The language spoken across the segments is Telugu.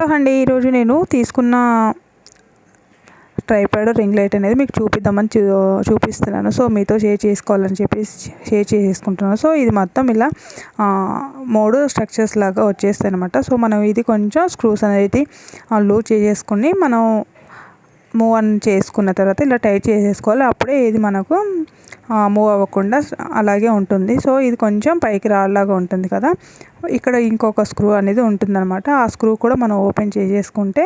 అండి ఈరోజు నేను తీసుకున్న ట్రైపాడ్ రింగ్ లైట్ అనేది మీకు చూపిద్దామని చూ చూపిస్తున్నాను. సో మీతో షేర్ చేసుకోవాలని చెప్పి షేర్ చేసుకుంటున్నాను సో ఇది మొత్తం ఇలా మూడు స్ట్రక్చర్స్ లాగా వచ్చేస్తాయి అనమాట సో మనం ఇది కొంచెం స్క్రూస్ అనేది లూజ్ చేసేసుకుని మనం మూవ్ ఆన్ చేసుకున్న తర్వాత ఇలా టైట్ చేసేసుకోవాలి. అప్పుడే ఇది మనకు మూవ్ అవ్వకుండా అలాగే ఉంటుంది. సో ఇది కొంచెం పైకి రాళ్ళలాగా ఉంటుంది కదా. ఇక్కడ ఇంకొక స్క్రూ అనేది ఉంటుందన్నమాట. ఆ స్క్రూ కూడా మనం ఓపెన్ చేసేసుకుంటే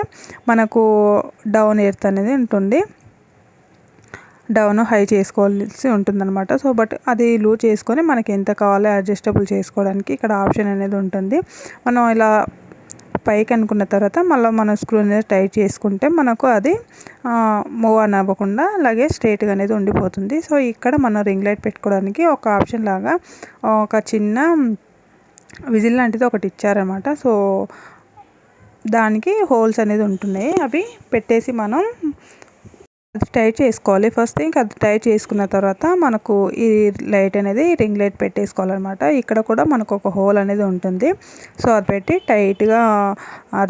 మనకు డౌన్ ఎర్త్ అనేది ఉంటుంది. డౌన్ హై చేసుకోవాల్సి ఉంటుందన్నమాట. సో బట్ అది లూ చేసుకొని మనకి ఎంత కావాలో అడ్జస్టబుల్ చేసుకోవడానికి ఇక్కడ ఆప్షన్ అనేది ఉంటుంది. మనం ఇలా పైకి అనుకున్న తర్వాత మళ్ళీ మనం స్క్రూ అనేది టైట్ చేసుకుంటే మనకు అది మూవ్ అని అవ్వకుండా అలాగే స్ట్రేట్గా అనేది ఉండిపోతుంది. సో ఇక్కడ మనం రింగ్ లైట్ పెట్టుకోవడానికి ఒక ఆప్షన్ లాగా ఒక చిన్న విజిల్ లాంటిది ఒకటి ఇచ్చారనమాట సో దానికి హోల్స్ అనేది ఉంటున్నాయి. అవి పెట్టేసి మనం అది టైట్ చేసుకోవాలి. ఫస్ట్ థింగ్ అది టైట్ చేసుకున్న తర్వాత మనకు ఈ లైట్ అనేది రింగ్ లైట్ పెట్టేసుకోవాలన్నమాట. ఇక్కడ కూడా మనకు ఒక హోల్ అనేది ఉంటుంది. సో అది పెట్టి టైట్గా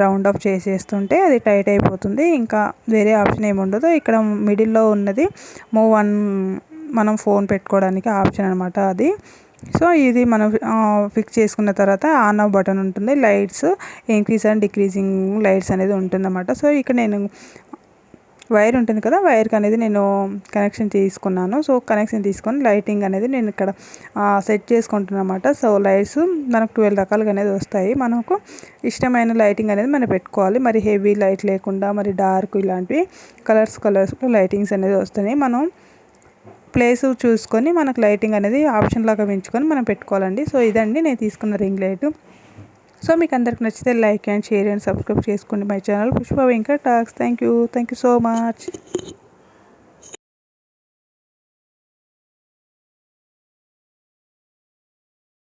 రౌండ్ అప్ చేసేస్తుంటే అది టైట్ అయిపోతుంది. ఇంకా వేరే ఆప్షన్ ఏమి ఉండదు. ఇక్కడ మిడిల్లో ఉన్నది మూవ్ వన్ మనం ఫోన్ పెట్టుకోవడానికి ఆప్షన్ అనమాట అది. సో ఇది మనం ఫిక్స్ చేసుకున్న తర్వాత ఆన్ ఆఫ్ బటన్ ఉంటుంది. Lights increase and decreasing lights అనేది ఉంటుందన్నమాట. సో ఇక్కడ నేను వైర్ ఉంటుంది కదా వైర్కి అనేది నేను కనెక్షన్ తీసుకున్నాను. సో కనెక్షన్ తీసుకొని లైటింగ్ అనేది నేను ఇక్కడ సెట్ చేసుకుంటున్నాను అనమాట సో లైట్స్ మనకు ట్వెల్వ్ రకాలుగా అనేది వస్తాయి. మనకు ఇష్టమైన లైటింగ్ అనేది మనం పెట్టుకోవాలి. మరి హెవీ లైట్ లేకుండా మరి డార్క్ ఇలాంటివి కలర్స్ కలర్స్ లైటింగ్స్ అనేది వస్తాయి మనం ప్లేస్ చూసుకొని మనకు లైటింగ్ అనేది ఆప్షన్ లాగా పెంచుకొని మనం పెట్టుకోవాలండి. సో ఇదండి నేను తీసుకున్న రింగ్ లైట్. సో మీకు అందరికి నచ్చితే like and share and subscribe చేసుకోండి my channel Pushpa Venkat talks. Thank you. Thank you so much.